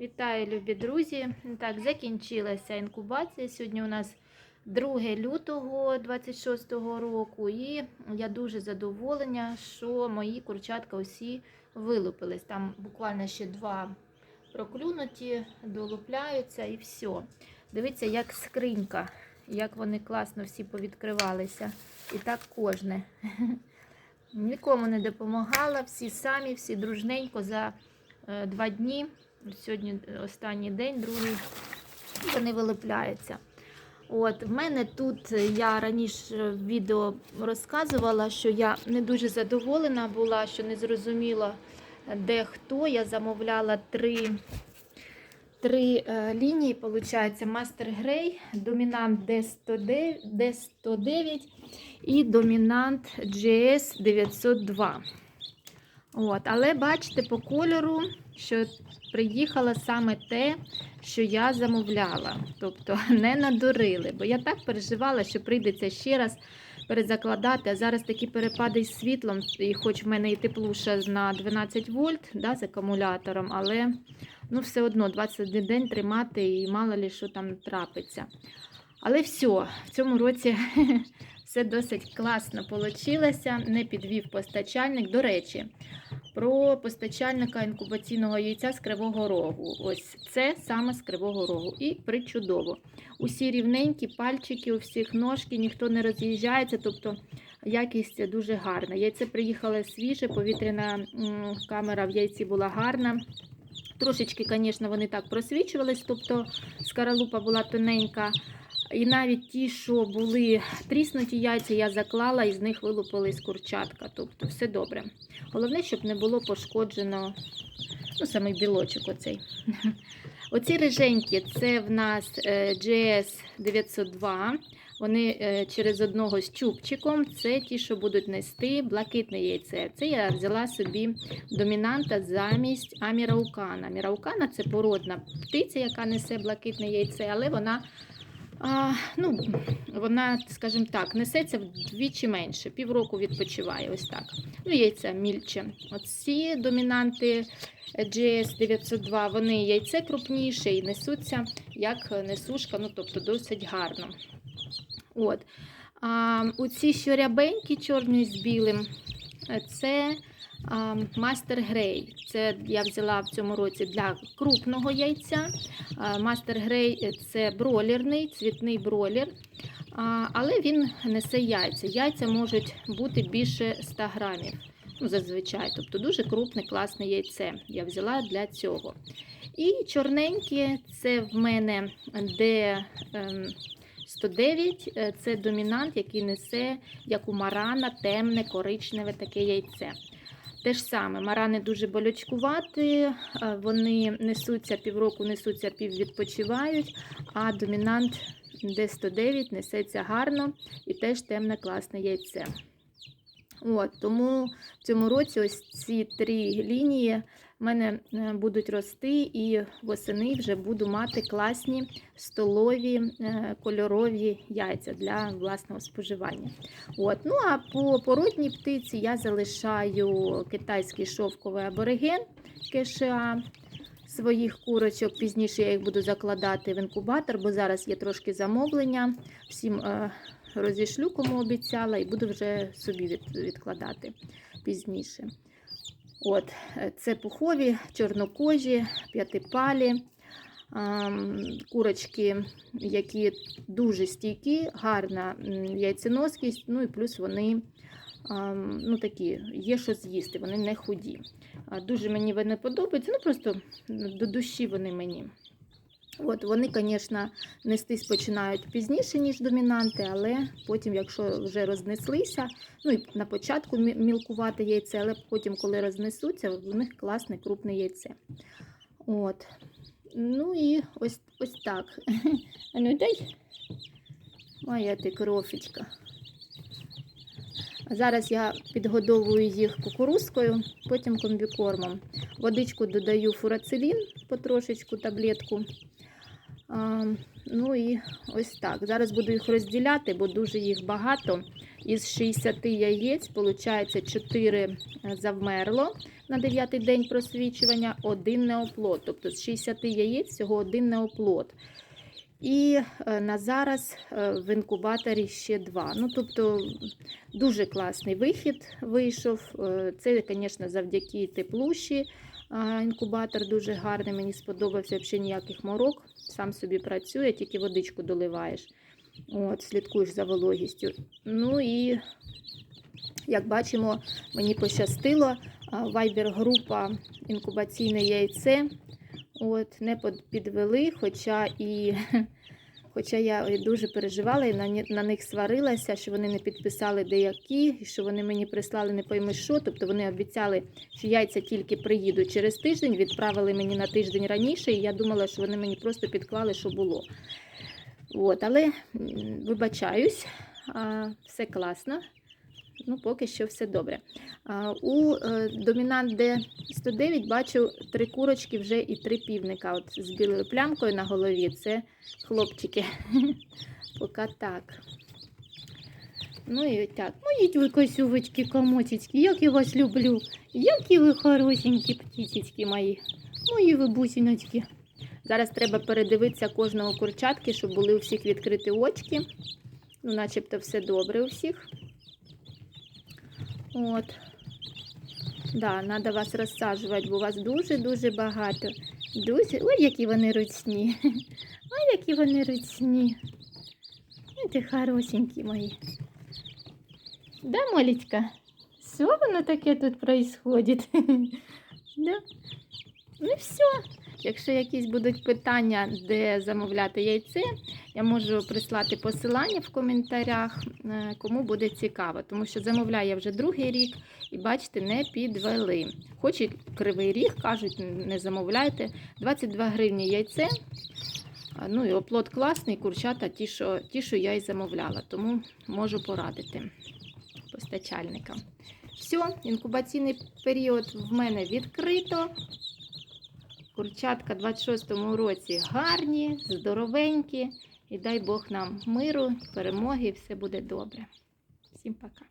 Вітаю, любі друзі. Так, закінчилася інкубація. Сьогодні у нас 2 лютого 26 року, і я дуже задоволена, що мої курчатка усі вилупились. Там буквально ще два проклюнуті, долупляються і все. Дивіться, як скринька, як вони класно всі повідкривалися. І так кожне. Нікому не допомагала, всі самі, всі дружненько за е, два дні. Сьогодні останній день, другий, вони вилупляються. От, в мене тут е, я раніше в відео розказувала, що я не дуже задоволена була, що не зрозуміла, де хто. Я замовляла три, три е, лінії, виходить, Мастер Грей, домінант D109, D109 і домінант GS 902. От, але бачите по кольору, що приїхало саме те, що я замовляла. Тобто не надурили. Бо я так переживала, що прийдеться ще раз перезакладати. А зараз такі перепади з світлом, і хоч в мене і теплуша на 12 вольт да, з акумулятором, але ну, все одно 21 день тримати і мало ли що там трапиться. Але все, в цьому році все досить класно вийшло, не підвів постачальник. До речі, про постачальника інкубаційного яйця з Кривого Рогу. Ось це саме з Кривого Рогу. І причудово. Усі рівненькі, пальчики, у всіх ножки, ніхто не роз'їжджається, тобто якість дуже гарна. Яйце приїхало свіже, повітряна камера в яйці була гарна. Трошечки, звісно, вони так просвічувались, тобто скаралупа була тоненька. І навіть ті, що були тріснуті яйця, я заклала і з них вилупились курчатка. Тобто все добре. Головне, щоб не було пошкоджено ну, саме білочок оцей. Оці риженькі це в нас е, GS 902. Вони е, через одного з чубчиком. Це ті, що будуть нести блакитне яйце. Це я взяла собі домінанта замість аміраукана. Міраукана це породна птиця, яка несе блакитне яйце, але вона. А, ну, вона, скажімо так, несеться вдвічі менше, півроку відпочиває. Ось так. Ну, яйця мільче. Оці домінанти GS 902, вони яйце крупніше і несуться як несушка, ну, тобто досить гарно. От. А, оці що рябенькі, чорні з білим, це Мастер Грей. Це я взяла в цьому році для крупного яйця. Мастер Грей це бролерний, цвітний бролер. Але він несе яйця. Яйця можуть бути більше 100 грамів. Ну, зазвичай, тобто дуже крупне, класне яйце. Я взяла для цього. І чорненьке це в мене де. Ем, 109 е, це домінант, який несе, як у марана, темне, коричневе таке яйце. Те ж саме, марани дуже болючкуваті, е, вони несуться півроку, несуться піввідпочивають, а домінант D109 несеться гарно і теж темне класне яйце. От, Тому в цьому році ось ці три лінії в мене е, будуть рости, і восени вже буду мати класні столові е, кольорові яйця для власного споживання. От. Ну а по породній птиці я залишаю китайський шовковий абориген КША. Своїх курочок пізніше я їх буду закладати в інкубатор, бо зараз є трошки замовлення. Всім е, розішлю, кому обіцяла, і буду вже собі відкладати пізніше. От, Це пухові, чорнокожі, п'ятипалі, курочки, які дуже стійкі, гарна яйценоскість, ну і плюс вони ну такі, є що з'їсти, вони не худі. Дуже мені вони подобаються, ну просто до душі вони мені. От, Вони, звісно, нестись починають пізніше, ніж домінанти, але потім, якщо вже рознеслися, ну і на початку мілкувати яйце, але потім, коли рознесуться, у них класне крупне яйце. От. Ну і ось ось так. А ну дай. Моя ти крофічка. Зараз я підгодовую їх кукурузкою, потім комбікормом. Водичку додаю фурацилін потрошечку таблетку. Ну і ось так. Зараз буду їх розділяти, бо дуже їх багато. Із 60 яєць, виходить, 4 завмерло. на 9 день просвічування, один неоплод. Тобто з 60 яєць всього один неоплод. І е, на зараз е, в інкубаторі ще два. Ну, тобто дуже класний вихід вийшов. Е, Це, звісно, завдяки теплуші. Інкубатор дуже гарний, мені сподобався взагалі ніяких морок. Сам собі працює, тільки водичку доливаєш. От, слідкуєш за вологістю. Ну і як бачимо, мені пощастило. Вайбер-група інкубаційне яйце. От, не підвели, хоча і Хоча я дуже переживала і на, них сварилася, що вони не підписали деякі, і що вони мені прислали не пойми що. Тобто вони обіцяли, що яйця тільки приїдуть через тиждень, відправили мені на тиждень раніше, і я думала, що вони мені просто підклали, що було. От, але вибачаюсь, все класно. Ну, поки що все добре. У е, домінант Д109 бачу три курочки вже і три півника. От з білою плямкою на голові. Це хлопчики. Поки так. Ну і так. Мої ви косювочки, комотічки, як я вас люблю. Які ви хорошенькі птічечки мої. Мої ви бусіночки. Зараз треба передивитися кожного курчатки, щоб були у всіх відкриті очки. Ну, начебто все добре у всіх. От. Да, треба вас розсаджувати, бо у вас дуже-дуже багато. Дуже. Ой, які вони ручні. Ой, які вони ручні. Ти хорошенькі мої. Да, Молечка? Що воно таке тут происходит? да? Ну все. Якщо якісь будуть питання, де замовляти яйце, я можу прислати посилання в коментарях, е, кому буде цікаво. Тому що замовляю я вже другий рік і бачите, не підвели. Хоч і кривий ріг, кажуть, не замовляйте. 22 гривні яйце. Ну і оплот класний, курчата ті, що, ті, що я і замовляла, тому можу порадити постачальникам. Все, інкубаційний період в мене відкрито. Курчатка в 26-му році гарні, здоровенькі. І дай Бог нам миру, перемоги, і все буде добре. Всім пока.